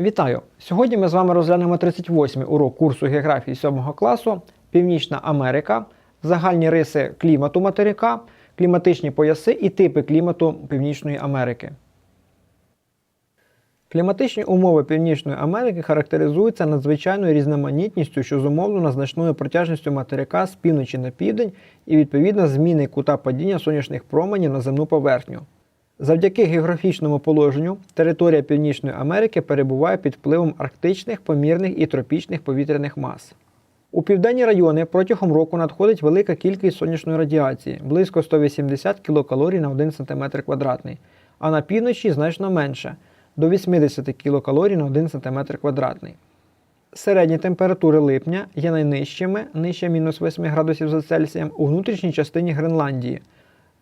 Вітаю! Сьогодні ми з вами розглянемо 38-й урок курсу географії 7 класу Північна Америка, загальні риси клімату материка, кліматичні пояси і типи клімату Північної Америки. Кліматичні умови Північної Америки характеризуються надзвичайною різноманітністю, що зумовлена значною протяжністю материка з півночі на південь і відповідно зміни кута падіння сонячних променів на земну поверхню. Завдяки географічному положенню територія Північної Америки перебуває під впливом арктичних, помірних і тропічних повітряних мас. У південні райони протягом року надходить велика кількість сонячної радіації близько 180 кілокалорій на 1 см квадратний, а на півночі значно менше до 80 кілокалорій на 1 см квадратний. Середні температури липня є найнижчими, нижче мінус 8 градусів за Цельсієм, у внутрішній частині Гренландії.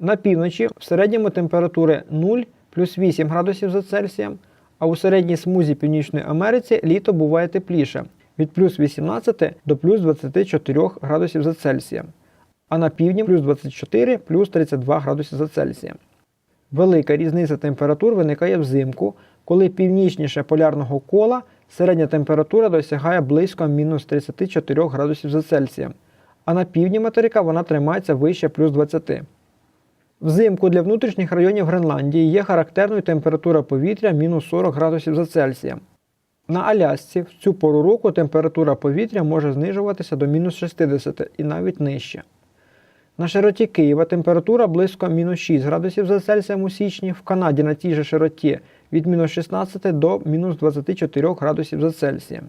На півночі в середньому температури 0 плюс 8 градусів за Цельсієм, а у середній смузі Північної Америці літо буває тепліше від плюс 18 до плюс 24 градусів за Цельсієм, а на півдні плюс 24 плюс 32 градуси за Цельсієм. Велика різниця температур виникає взимку, коли північніше полярного кола середня температура досягає близько мінус 34 градусів за Цельсієм, а на півдні материка вона тримається вище плюс 20. Взимку для внутрішніх районів Гренландії є характерною температура повітря мінус 40 градусів за Цельсієм. На Алясці в цю пору року температура повітря може знижуватися до мінус 60 і навіть нижче. На широті Києва температура близько мінус 6 градусів за Цельсієм у січні, в Канаді на тій же широті від мінус 16 до мінус 24 градусів за Цельсієм.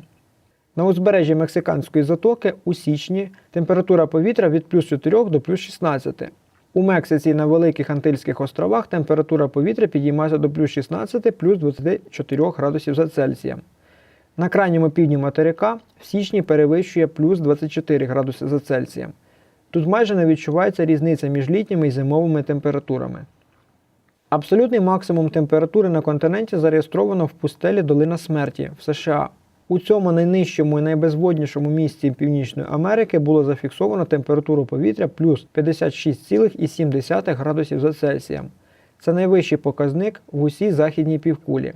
На узбережжі Мексиканської затоки у січні температура повітря від плюс 4 до плюс 16. У Мексиці на Великих Антильських островах температура повітря підіймається до плюс 16 плюс 24 градусів за Цельсієм. На крайньому півдні материка в січні перевищує плюс 24 градуси за Цельсієм. Тут майже не відчувається різниця між літніми і зимовими температурами. Абсолютний максимум температури на континенті зареєстровано в пустелі Долина Смерті в США. У цьому найнижчому і найбезводнішому місці Північної Америки було зафіксовано температуру повітря плюс 56,7 градусів за Цельсієм. Це найвищий показник в усій західній півкулі.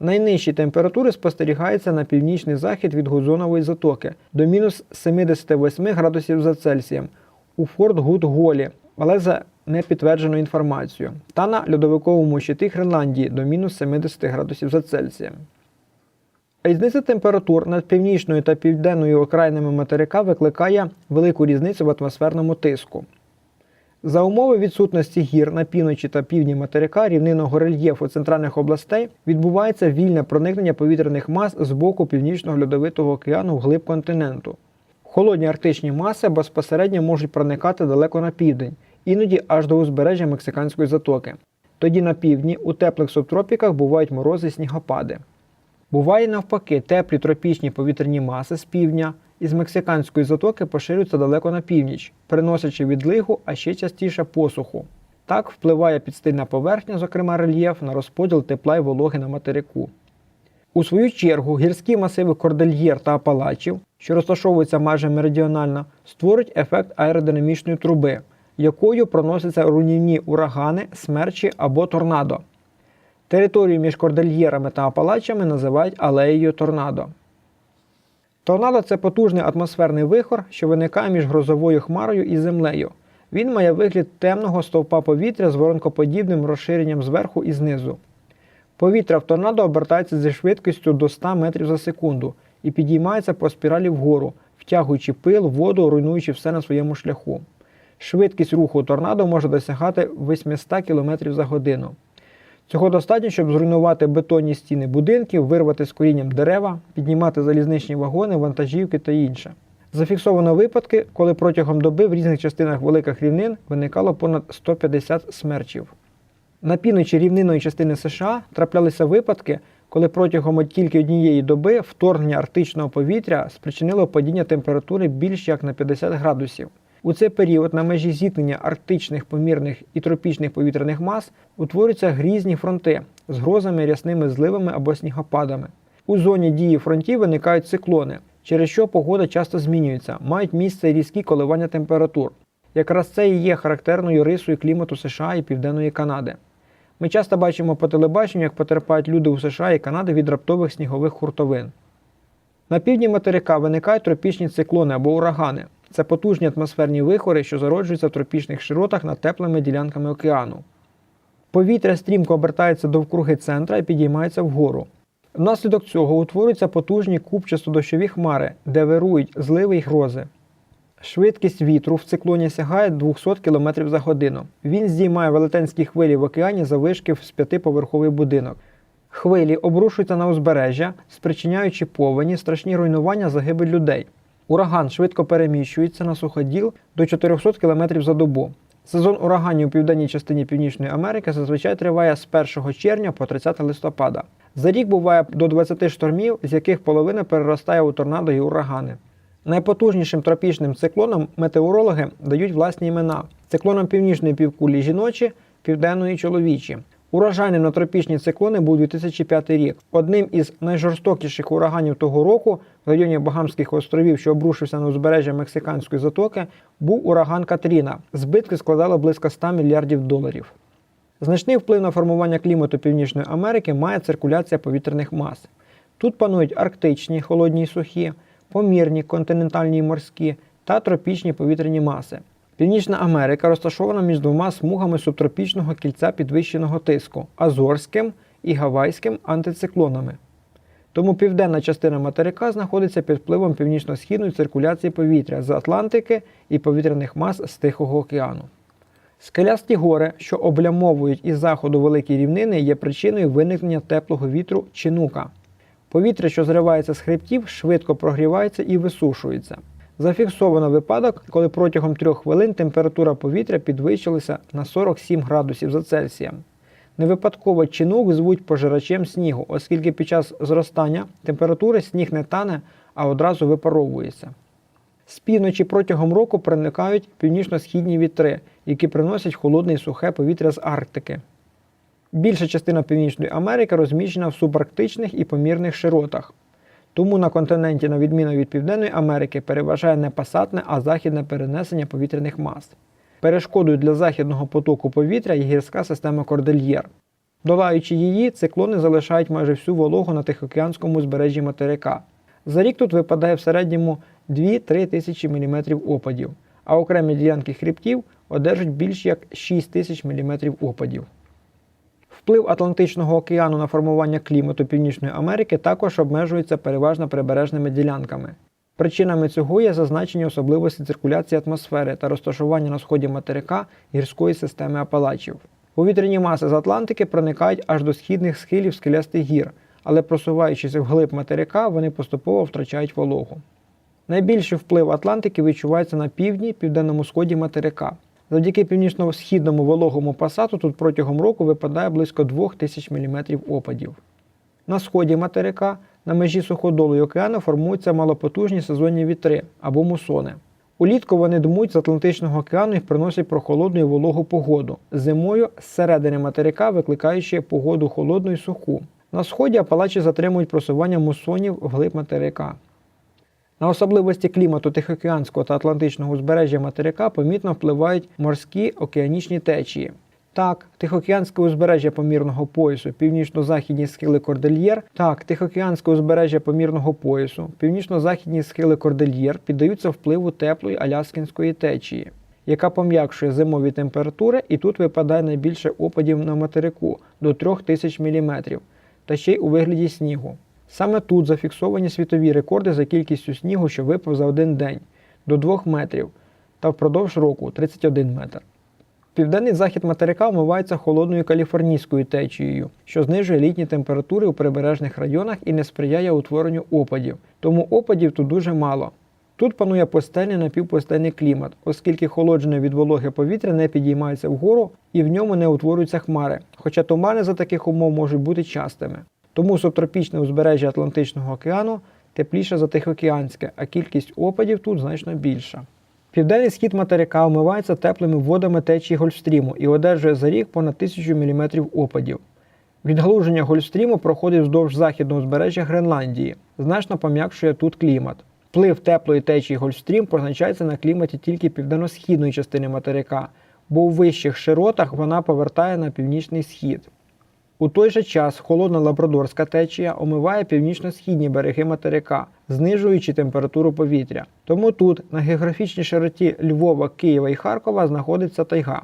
Найнижчі температури спостерігаються на північний захід від Гудзонової затоки до мінус 78 градусів за Цельсієм у Форт Гуд Голі, але за непідтвердженою інформацією, та на льодовиковому щиті Гренландії до мінус 70 градусів за Цельсієм. Різниця температур над північною та південною окраїнами материка викликає велику різницю в атмосферному тиску. За умови відсутності гір на півночі та півдні материка рівнинного рельєфу центральних областей відбувається вільне проникнення повітряних мас з боку північного льодовитого океану вглиб континенту. Холодні арктичні маси безпосередньо можуть проникати далеко на південь, іноді аж до узбережжя Мексиканської затоки. Тоді на півдні у теплих субтропіках бувають морози і снігопади. Буває навпаки, теплі тропічні повітряні маси з півдня із мексиканської затоки поширюються далеко на північ, приносячи відлигу, а ще частіше посуху. Так впливає підстильна поверхня, зокрема рельєф, на розподіл тепла й вологи на материку. У свою чергу гірські масиви кордельєр та апалачів, що розташовуються майже меридіонально, створюють ефект аеродинамічної труби, якою проносяться руйнівні урагани, смерчі або торнадо. Територію між кордельєрами та апалачами називають алеєю торнадо. Торнадо це потужний атмосферний вихор, що виникає між грозовою хмарою і землею. Він має вигляд темного стовпа повітря з воронкоподібним розширенням зверху і знизу. Повітря в торнадо обертається зі швидкістю до 100 метрів за секунду і підіймається по спіралі вгору, втягуючи пил, воду, руйнуючи все на своєму шляху. Швидкість руху торнадо може досягати 800 км за годину. Цього достатньо, щоб зруйнувати бетонні стіни будинків, вирвати з корінням дерева, піднімати залізничні вагони, вантажівки та інше. Зафіксовано випадки, коли протягом доби в різних частинах великих рівнин виникало понад 150 смерчів. На півночі рівнинної частини США траплялися випадки, коли протягом тільки однієї доби вторгнення арктичного повітря спричинило падіння температури більш як на 50 градусів. У цей період на межі зіткнення арктичних помірних і тропічних повітряних мас утворюються грізні фронти з грозами, рясними зливами або снігопадами. У зоні дії фронтів виникають циклони, через що погода часто змінюється, мають місце різкі коливання температур. Якраз це і є характерною рисою клімату США і Південної Канади. Ми часто бачимо по телебаченню, як потерпають люди у США і Канаді від раптових снігових хуртовин. На півдні материка виникають тропічні циклони або урагани. Це потужні атмосферні вихори, що зароджуються в тропічних широтах над теплими ділянками океану. Повітря стрімко обертається довкруги центра і підіймається вгору. Внаслідок цього утворюються потужні купчасто-дощові хмари, де вирують зливи й грози. Швидкість вітру в циклоні сягає 200 км за годину. Він здіймає велетенські хвилі в океані завишки з п'ятиповерховий будинок. Хвилі обрушуються на узбережжя, спричиняючи повені, страшні руйнування, загибель людей. Ураган швидко переміщується на суходіл до 400 км за добу. Сезон ураганів у південній частині Північної Америки зазвичай триває з 1 червня по 30 листопада. За рік буває до 20 штормів, з яких половина переростає у торнадо і урагани. Найпотужнішим тропічним циклонам метеорологи дають власні імена: циклоном північної півкулі жіночі, південної чоловічі. Урожайним на тропічні циклони був 2005 рік. Одним із найжорстокіших ураганів того року в районі Багамських островів, що обрушився на узбережжя Мексиканської затоки, був ураган Катріна. Збитки складали близько 100 мільярдів доларів. Значний вплив на формування клімату Північної Америки має циркуляція повітряних мас. Тут панують арктичні, холодні й сухі, помірні, континентальні й морські та тропічні повітряні маси. Північна Америка розташована між двома смугами субтропічного кільця підвищеного тиску Азорським і Гавайським антициклонами. Тому південна частина материка знаходиться під впливом північно-східної циркуляції повітря з Атлантики і повітряних мас з Тихого океану. Скелясті гори, що облямовують із заходу великі рівнини, є причиною виникнення теплого вітру чинука. Повітря, що зривається з хребтів, швидко прогрівається і висушується. Зафіксовано випадок, коли протягом трьох хвилин температура повітря підвищилася на 47 градусів за Цельсієм. Невипадково чинук звуть пожирачем снігу, оскільки під час зростання температури сніг не тане, а одразу випаровується. З півночі протягом року проникають північно-східні вітри, які приносять холодне і сухе повітря з Арктики. Більша частина Північної Америки розміщена в субарктичних і помірних широтах. Тому на континенті, на відміну від Південної Америки, переважає не пасатне, а західне перенесення повітряних мас. Перешкодою для західного потоку повітря є гірська система Кордельєр. Долаючи її, циклони залишають майже всю вологу на Тихоокеанському узбережжі материка. За рік тут випадає в середньому 2-3 тисячі мм опадів, а окремі ділянки хребтів одержать більш як 6 тисяч мм опадів. Вплив Атлантичного океану на формування клімату Північної Америки також обмежується переважно прибережними ділянками. Причинами цього є зазначені особливості циркуляції атмосфери та розташування на сході материка гірської системи Апалачів. Повітряні маси з Атлантики проникають аж до східних схилів скелястих гір, але просуваючись вглиб материка, вони поступово втрачають вологу. Найбільший вплив Атлантики відчувається на півдні південному сході материка. Завдяки північно-східному вологому пасату тут протягом року випадає близько 2000 мм опадів. На сході материка на межі суходолу і океану формуються малопотужні сезонні вітри або мусони. Улітку вони дмуть з Атлантичного океану і приносять прохолодну і вологу погоду. Зимою з середини материка викликаючи погоду холодну і суху. На сході апалачі затримують просування мусонів вглиб материка. На особливості клімату Тихоокеанського та Атлантичного узбережжя материка помітно впливають морські океанічні течії. Так, Тихоокеанське узбережжя помірного поясу, північно-західні схили Кордельєр, так, Тихоокеанське узбережжя помірного поясу, північно-західні схили Кордельєр піддаються впливу теплої аляскінської течії, яка пом'якшує зимові температури, і тут випадає найбільше опадів на материку до 3000 мм, та ще й у вигляді снігу. Саме тут зафіксовані світові рекорди за кількістю снігу, що випав за один день до 2 метрів, та впродовж року 31 метр. Південний захід материка вмивається холодною каліфорнійською течією, що знижує літні температури у прибережних районах і не сприяє утворенню опадів, тому опадів тут дуже мало. Тут панує постельний напівпостельний клімат, оскільки холоджене від вологи повітря не підіймається вгору і в ньому не утворюються хмари, хоча тумани за таких умов можуть бути частими. Тому субтропічне узбережжя Атлантичного океану тепліше за Тихоокеанське, а кількість опадів тут значно більша. Південний схід материка омивається теплими водами течії Гольфстріму і одержує за рік понад 1000 мм опадів. Відгалуження Гольфстріму проходить вздовж західного узбережжя Гренландії, значно пом'якшує тут клімат. Вплив теплої течії Гольфстрім позначається на кліматі тільки південно-східної частини материка, бо у вищих широтах вона повертає на північний схід. У той же час холодна лабрадорська течія омиває північно-східні береги материка, знижуючи температуру повітря. Тому тут, на географічній широті Львова, Києва і Харкова, знаходиться тайга.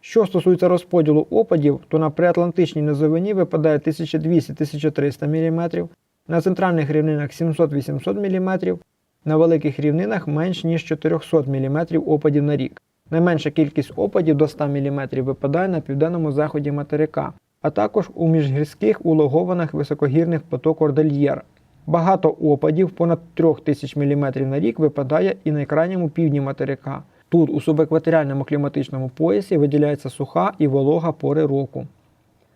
Що стосується розподілу опадів, то на приатлантичній низовині випадає 1200-1300 мм, на центральних рівнинах 700-800 мм, на великих рівнинах менш ніж 400 мм опадів на рік. Найменша кількість опадів до 100 мм випадає на південному заході материка, а також у міжгірських улогованих високогірних плато Кордельєр. Багато опадів, понад 3000 мм на рік, випадає і на крайньому півдні материка. Тут, у субекваторіальному кліматичному поясі, виділяється суха і волога пори року.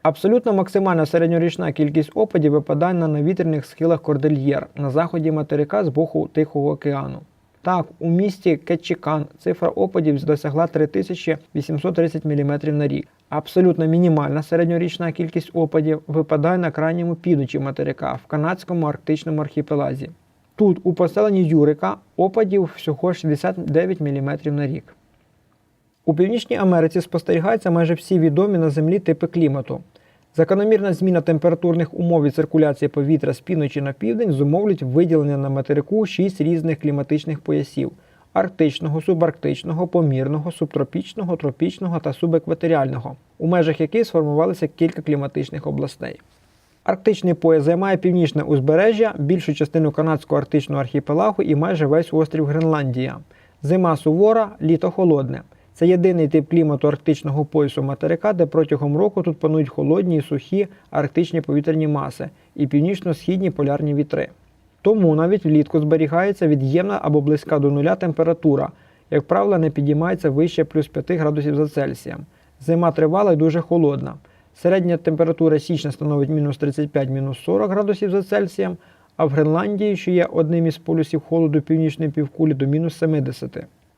Абсолютно максимальна середньорічна кількість опадів випадає на навітряних схилах Кордельєр на заході материка з боку Тихого океану. Так, у місті Кетчікан цифра опадів досягла 3830 мм на рік. Абсолютно мінімальна середньорічна кількість опадів випадає на крайньому півночі материка в канадському арктичному архіпелазі. Тут, у поселенні Юрика, опадів всього 69 мм на рік. У Північній Америці спостерігаються майже всі відомі на Землі типи клімату. Закономірна зміна температурних умов і циркуляції повітря з півночі на південь зумовлюють виділення на материку шість різних кліматичних поясів: арктичного, субарктичного, помірного, субтропічного, тропічного та субекваторіального, у межах яких сформувалися кілька кліматичних областей. Арктичний пояс займає північне узбережжя, більшу частину канадського арктичного архіпелагу і майже весь острів Гренландія. Зима сувора, літо холодне. Це єдиний тип клімату арктичного поясу материка, де протягом року тут панують холодні і сухі арктичні повітряні маси і північно-східні полярні вітри. Тому навіть влітку зберігається від'ємна або близька до нуля температура, як правило, не підіймається вище плюс 5 градусів за Цельсієм. Зима тривала і дуже холодна. Середня температура січня становить мінус 35-40 градусів за Цельсієм, а в Гренландії, що є одним із полюсів холоду північної півкулі, до мінус 70.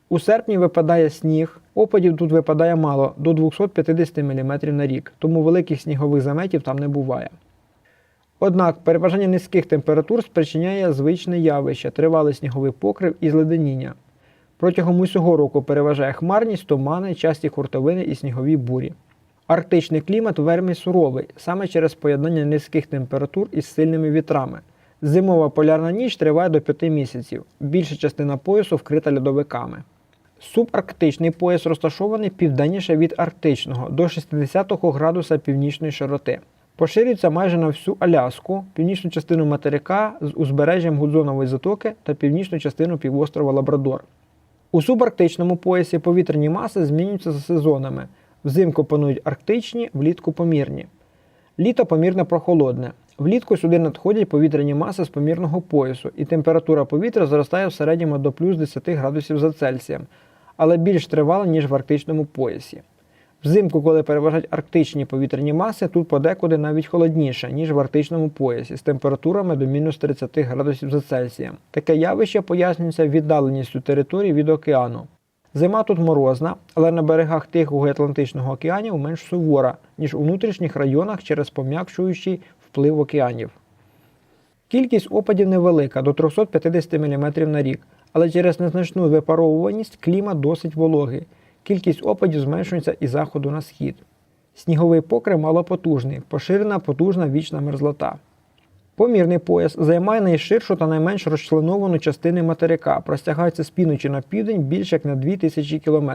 У серпні випадає сніг, опадів тут випадає мало до 250 мм на рік, тому великих снігових заметів там не буває. Однак переважання низьких температур спричиняє звичне явище, тривалий сніговий покрив і зледеніння. Протягом усього року переважає хмарність, тумани, часті хуртовини і снігові бурі. Арктичний клімат вельми суровий, саме через поєднання низьких температур із сильними вітрами. Зимова полярна ніч триває до 5 місяців. Більша частина поясу вкрита льодовиками. Субарктичний пояс розташований південніше від арктичного до 60 градуса північної широти. Поширюється майже на всю Аляску, північну частину материка з узбережжям Гудзонової затоки та північну частину півострова Лабрадор. У субарктичному поясі повітряні маси змінюються за сезонами. Взимку панують арктичні, влітку помірні. Літо помірно прохолодне. Влітку сюди надходять повітряні маси з помірного поясу, і температура повітря зростає в середньому до плюс 10 градусів за Цельсієм, але більш тривала, ніж в арктичному поясі. Взимку, коли переважають арктичні повітряні маси, тут подекуди навіть холодніше, ніж в арктичному поясі, з температурами до мінус 30 градусів за Цельсієм. Таке явище пояснюється віддаленістю території від океану. Зима тут морозна, але на берегах Тихого і Атлантичного океанів менш сувора, ніж у внутрішніх районах через пом'якшуючий вплив океанів. Кількість опадів невелика до 350 мм на рік, але через незначну випаровуваність клімат досить вологий. Кількість опадів зменшується із заходу на схід. Сніговий покрив малопотужний, поширена потужна вічна мерзлота. Помірний пояс займає найширшу та найменш розчленовану частини материка, простягається з півночі на південь більше як на 2000 км.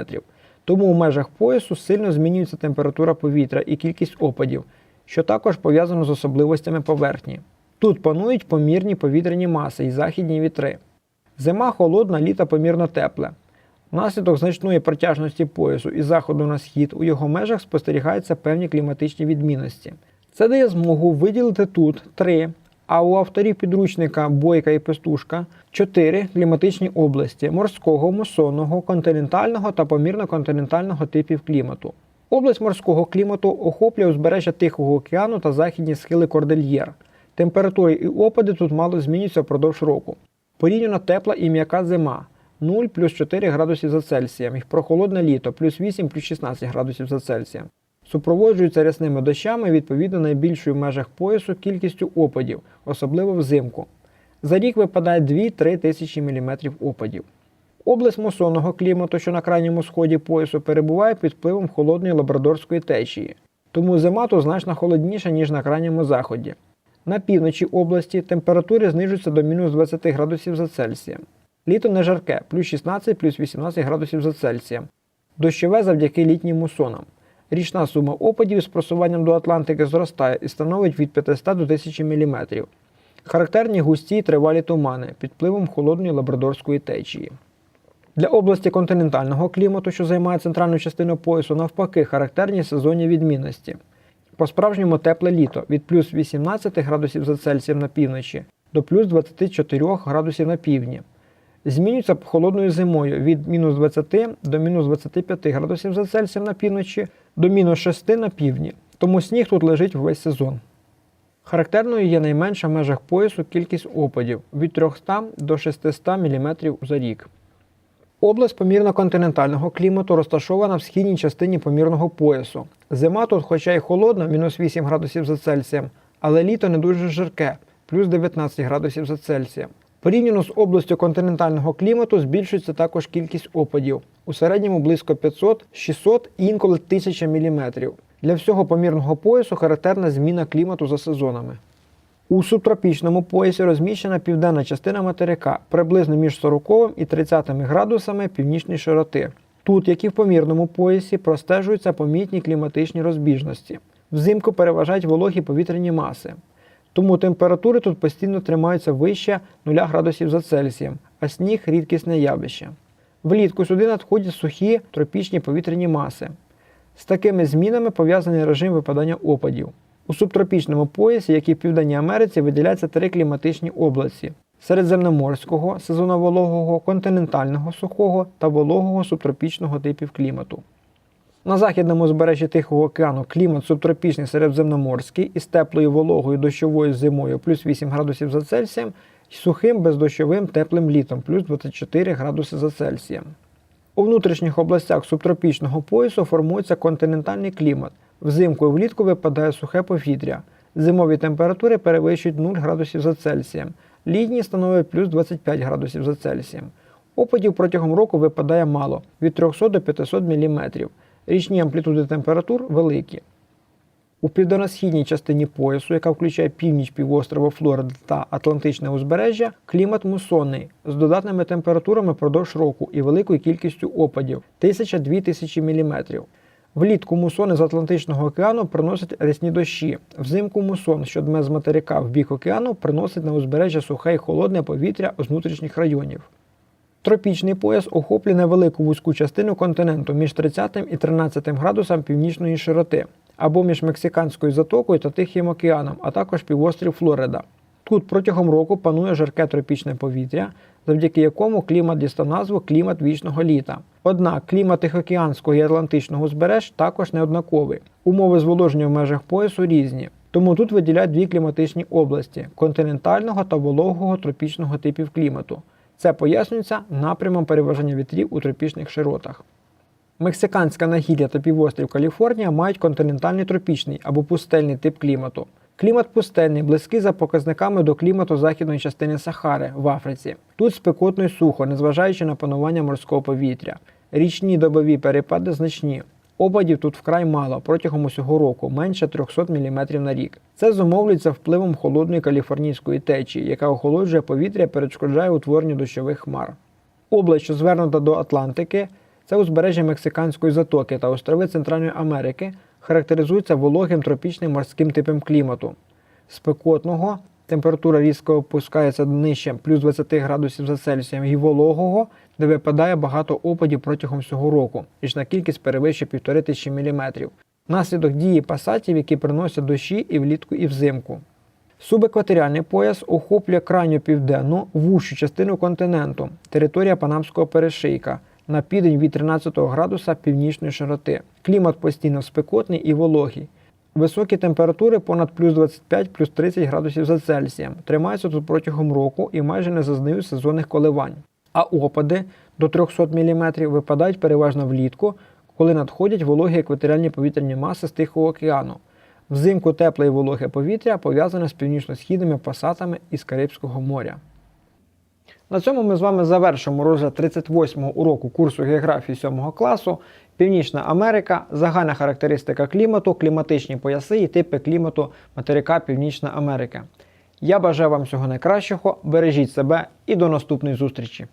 Тому у межах поясу сильно змінюється температура повітря і кількість опадів, що також пов'язано з особливостями поверхні. Тут панують помірні повітряні маси і західні вітри. Зима холодна, літо помірно тепле. Внаслідок значної протяжності поясу із заходу на схід у його межах спостерігаються певні кліматичні відмінності. Це дає змогу виділити тут три, а у авторів підручника Бойка і Пестушка чотири кліматичні області морського, мусонного, континентального та помірно-континентального типів клімату. Область морського клімату охоплює узбережжя Тихого океану та західні схили Кордельєр. Температури і опади тут мало змінюються впродовж року. Порівняно тепла і м'яка зима 0 плюс 4 градусів за Цельсієм і прохолодне літо плюс 8 плюс 16 градусів за Цельсієм. Супроводжуються рясними дощами відповідно найбільшою в межах поясу кількістю опадів, особливо взимку. За рік випадає 2-3 тисячі мм опадів. Область мусонного клімату, що на крайньому сході поясу, перебуває під впливом холодної лабрадорської течії, тому зима тут значно холодніша, ніж на крайньому заході. На півночі області температури знижуються до мінус 20 градусів за Цельсієм. Літо не жарке, плюс 16, плюс 18 градусів за Цельсієм. Дощове завдяки літнім мусонам. Річна сума опадів з просуванням до Атлантики зростає і становить від 500 до 1000 мм. Характерні густі й тривалі тумани під впливом холодної лабрадорської течії. Для області континентального клімату, що займає центральну частину поясу, навпаки, характерні сезонні відмінності. По-справжньому тепле літо від плюс 18 градусів за Цельсієм на півночі до плюс 24 градусів на півдні. Змінюється холодною зимою від мінус 20 до мінус 25 градусів за Цельсієм на півночі до мінус 6 на півдні. Тому сніг тут лежить весь сезон. Характерною є найменша в межах поясу кількість опадів від 300 до 600 мм за рік. Область помірно-континентального клімату розташована в східній частині помірного поясу. Зима тут, хоча й холодна, мінус 8 градусів за Цельсієм, але літо не дуже жарке, плюс 19 градусів за Цельсієм. Порівняно з областю континентального клімату збільшується також кількість опадів. У середньому близько 500, 600 і інколи 1000 мм. Для всього помірного поясу характерна зміна клімату за сезонами. У субтропічному поясі розміщена південна частина материка приблизно між 40 і 30 градусами північної широти. Тут, як і в помірному поясі, простежуються помітні кліматичні розбіжності. Взимку переважають вологі повітряні маси. Тому температури тут постійно тримаються вище 0 градусів за Цельсієм, а сніг рідкісне явище. Влітку сюди надходять сухі тропічні повітряні маси. З такими змінами пов'язаний режим випадання опадів. У субтропічному поясі, як і в Південній Америці, виділяються три кліматичні області: середземноморського, сезоновологого, континентального сухого та вологого субтропічного типів клімату. На західному збережжі Тихого океану клімат субтропічний середземноморський із теплою вологою дощовою зимою плюс 8 градусів за Цельсієм і сухим бездощовим теплим літом плюс 24 градуси за Цельсієм. У внутрішніх областях субтропічного поясу формується континентальний клімат. Взимку і влітку випадає сухе повітря. Зимові температури перевищують 0 градусів за Цельсієм. Літні становлять плюс 25 градусів за Цельсієм. Опадів протягом року випадає мало від 300 до 500 мм. Річні амплітуди температур великі. У південно-східній частині поясу, яка включає північ півострова Флорида та Атлантичне узбережжя, клімат мусонний з додатними температурами впродовж року і великою кількістю опадів 1000-2000 мм. Влітку мусони з Атлантичного океану приносять рясні дощі. Взимку мусон, що дме з материка в бік океану, приносить на узбережжя сухе й холодне повітря з внутрішніх районів. Тропічний пояс охоплює невелику вузьку частину континенту між 30 і 13 градусом північної широти або між Мексиканською затокою та Тихим океаном, а також півострів Флорида. Тут протягом року панує жарке тропічне повітря, завдяки якому клімат дістав назву клімат вічного літа. Однак клімат Тихоокеанського і Атлантичного узбереж також неоднаковий. Умови зволоження в межах поясу різні. Тому тут виділяють дві кліматичні області континентального та вологого тропічного типів клімату. Це пояснюється напрямом переважання вітрів у тропічних широтах. Мексиканська нагір'я та півострів Каліфорнія мають континентальний тропічний або пустельний тип клімату. Клімат пустельний, близький за показниками до клімату західної частини Сахари в Африці. Тут спекотно й сухо, незважаючи на панування морського повітря. Річні добові перепади значні. Опадів тут вкрай мало протягом усього року, менше 300 мм на рік. Це зумовлюється впливом холодної каліфорнійської течії, яка охолоджує повітря перешкоджає утворенню дощових хмар. Область, що звернута до Атлантики, це узбережжя Мексиканської затоки та острови Центральної Америки, характеризуються вологим тропічним морським типом клімату. Спекотного температура різко опускається нижче плюс 20 градусів за Цельсієм і вологого, де випадає багато опадів протягом всього року, річна кількість перевищує 1500 мм. Наслідок дії пасатів, які приносять дощі і влітку, і взимку. Субекваторіальний пояс охоплює крайню південну вущу частину континенту, територія Панамського перешийка, на південь від 13 градуса північної широти. Клімат постійно спекотний і вологий. Високі температури понад плюс 25 плюс 30 градусів за Цельсієм тримаються тут протягом року і майже не зазнають сезонних коливань. А опади до 300 мм випадають переважно влітку, коли надходять вологі екваторіальні повітряні маси з Тихого океану. Взимку тепле і вологе повітря пов'язане з північно-східними пасатами із Карибського моря. На цьому ми з вами завершимо розгляд 38-го уроку курсу географії 7 класу. Північна Америка, загальна характеристика клімату, кліматичні пояси і типи клімату материка Північна Америка. Я бажаю вам всього найкращого, бережіть себе і до наступної зустрічі!